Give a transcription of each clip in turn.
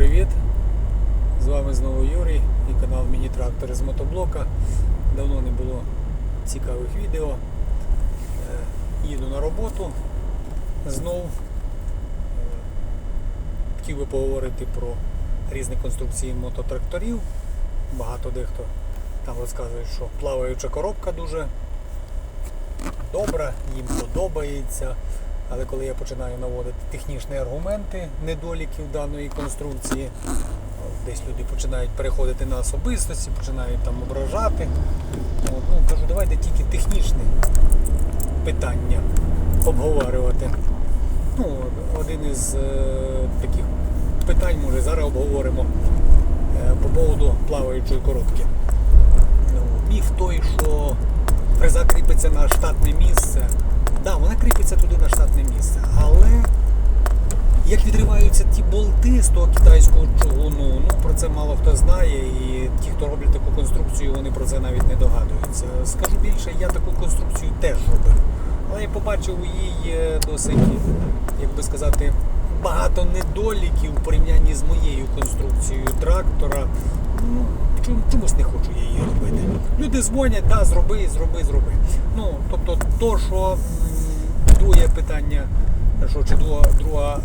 привіт! З вами знову Юрій і канал Міні-Трактори з мотоблока. Давно не було цікавих відео. Е, Їду на роботу знов. Е, Хотів би поговорити про різні конструкції мототракторів. Багато дехто там розказує, що плаваюча коробка дуже добра, їм подобається. Але коли я починаю наводити технічні аргументи недоліків даної конструкції, десь люди починають переходити на особистості, починають там ображати. Ну, кажу, давайте тільки технічні питання обговорювати. Ну, один із е, таких питань, може, зараз обговоримо е, по поводу плаваючої коробки. Ну, міф той, що фреза кріпиться на штатне місце. Да, вона кріпиться туди на штатне місце, але як відриваються ті болти з того китайського чугуну, ну про це мало хто знає, і ті, хто роблять таку конструкцію, вони про це навіть не догадуються. Скажу більше, я таку конструкцію теж робив. Але я побачив у їй е, досить, як би сказати, багато недоліків в порівнянні з моєю конструкцією трактора. Ну, чом- чомусь не хочу я її робити. Люди дзвонять, да, зроби, зроби, зроби. Ну, тобто, то, що друге питання, що чи друга, друга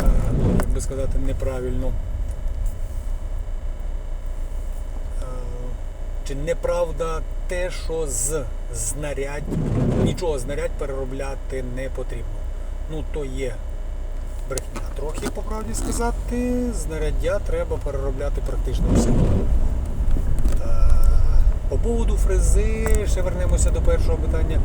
е, як би сказати, неправильно. Е, Чи неправда те, що з знарядь, нічого знарядь переробляти не потрібно. Ну, то є брехня. Трохи, по правді сказати, знаряддя треба переробляти практично все. Е, По поводу фрези, ще вернемося до першого питання,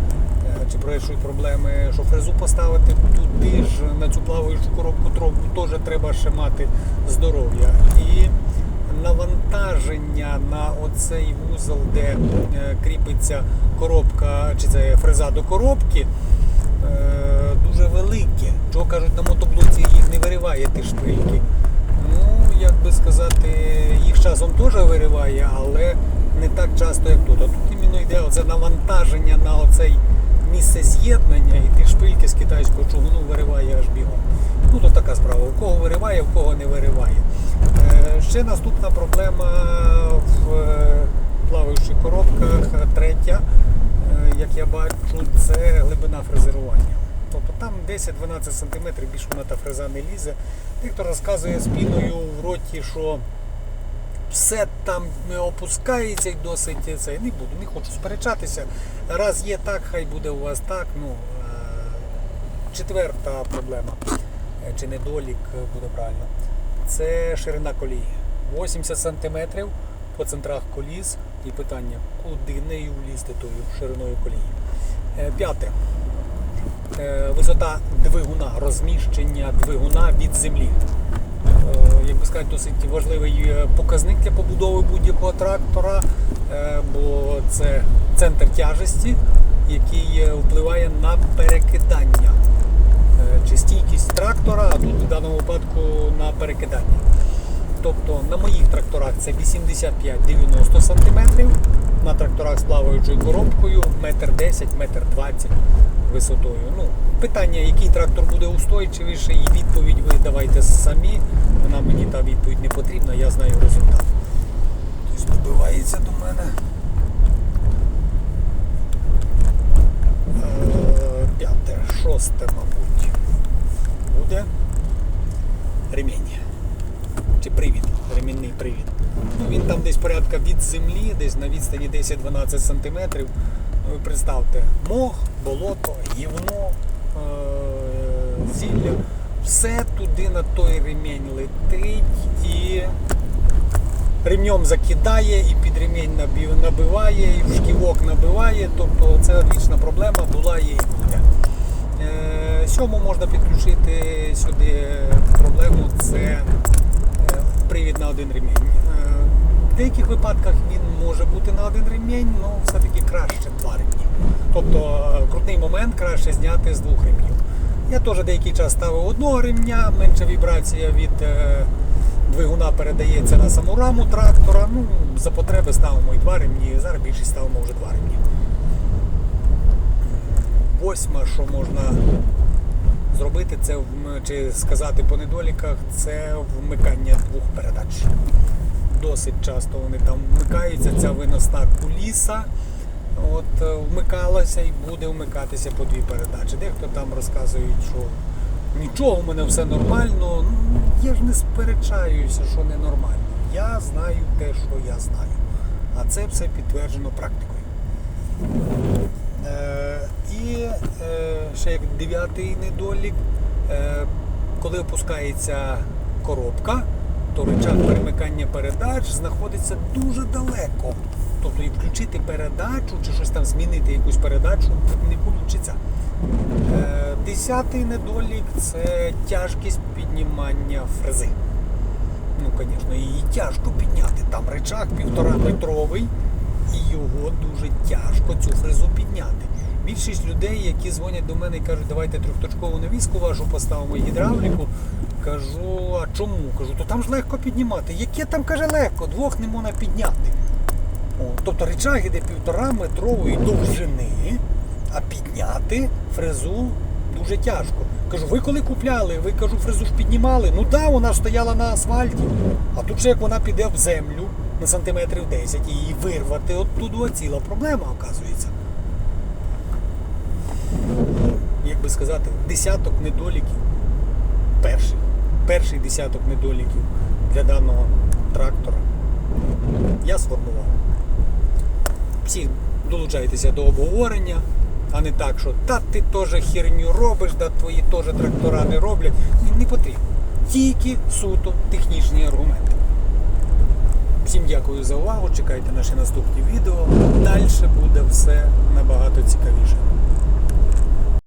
чи про інші проблеми, що фрезу поставити туди ж на цю плаваючу коробку трубку теж треба ще мати здоров'я. І навантаження на оцей вузол, де е, кріпиться коробка, чи це фреза до коробки, е, дуже велике. Чого кажуть, на мотоблоці їх не вириває ті шпильки. Ну, як би сказати, їх часом теж вириває, але не так часто, як тут. А тут іменно йде оце навантаження на оцей місце з'єднання, і ті шпильки з китайського чугуну вириває аж бігом. Ну, то така справа. У кого вириває, у кого не вириває. Е, ще наступна проблема в е, плаваючих коробках, третя, е, як я бачу, це глибина фрезерування. Тобто там 10-12 см більше вона та фреза не лізе. Дехто розказує з піною в роті, що все там опускається і досить це. Не буду, не хочу сперечатися. Раз є так, хай буде у вас так. Ну, е, четверта проблема, е, чи недолік е, буде правильно, це ширина колії. 80 см по центрах коліс і питання, куди нею влізти тою шириною колії. П'яте. Висота двигуна, розміщення двигуна від землі. Е, Як би сказати, досить важливий е, показник для побудови будь-якого трактора, е, бо це центр тяжесті, який впливає на перекидання чи стійкість трактора, а тут в даному випадку на перекидання. Тобто на моїх тракторах це 85-90 см, на тракторах з плаваючою коробкою 1,10 м, 1,20 м висотою. Ну, питання, який трактор буде устойчивіший, і відповідь ви давайте самі. Вона мені та відповідь не потрібна, я знаю результат. Тобто добивається до мене. Е, П'яте, шосте, мабуть. Буде ремінь чи привід, ремінний привід. Ну, він там десь порядка від землі, десь на відстані 10-12 см. Ви представте, мох, болото, гівно, е- зілля. Все туди на той ремінь летить і ремнем закидає, і під ремінь набиває, і в шківок набиває. Тобто це вічна проблема була і буде. Е, Сьому можна підключити сюди проблему, це е, привід на один ремінь. В деяких випадках він може бути на один ремінь, але все-таки краще два ремні. Тобто е, крутний момент краще зняти з двох ремнів. Я теж деякий час ставив одного ремня, менша вібрація від е, двигуна передається на саму раму трактора. Ну, за потреби ставимо і два ремні, зараз більшість ставимо вже два ремні. Восьма, що можна зробити це чи сказати по недоліках, це вмикання двох передач. Досить часто вони там вмикаються, ця виносна куліса. От е, вмикалася і буде вмикатися по дві передачі. Дехто там розказують, що нічого, у мене все нормально. Ну, я ж не сперечаюся, що ненормально. Я знаю те, що я знаю. А це все підтверджено практикою. Е, і е, ще як дев'ятий недолік, е, коли опускається коробка, то рычаг перемикання передач знаходиться дуже далеко. Тобто і включити передачу чи щось там змінити якусь передачу не вийде. Десятий недолік це тяжкість піднімання фрези. Ну, звісно, її тяжко підняти. Там рычаг півтора метровий, і його дуже тяжко цю фрезу підняти. Більшість людей, які дзвонять до мене і кажуть, давайте трьохточкову навіску вашу поставимо гідравліку. Кажу, а чому? Кажу, то там ж легко піднімати. Яке там каже легко, двох не можна підняти. О, тобто рычаг іде півтора метрової довжини, а підняти фрезу дуже тяжко. Кажу, ви коли купляли, ви кажу, фрезу ж піднімали. Ну так, да, вона ж стояла на асфальті. А тут же як вона піде в землю на сантиметрів 10 і її вирвати оттуда ціла проблема, оказується. Як би сказати, десяток недоліків. Перший. Перший десяток недоліків для даного трактора. Я сформував. Всі долучайтеся до обговорення, а не так, що та ти теж херню робиш, да твої теж трактора не роблять. Ні, не потрібно. Тільки суто технічні аргументи. Всім дякую за увагу. Чекайте наші наступні відео. Далі буде все набагато цікавіше.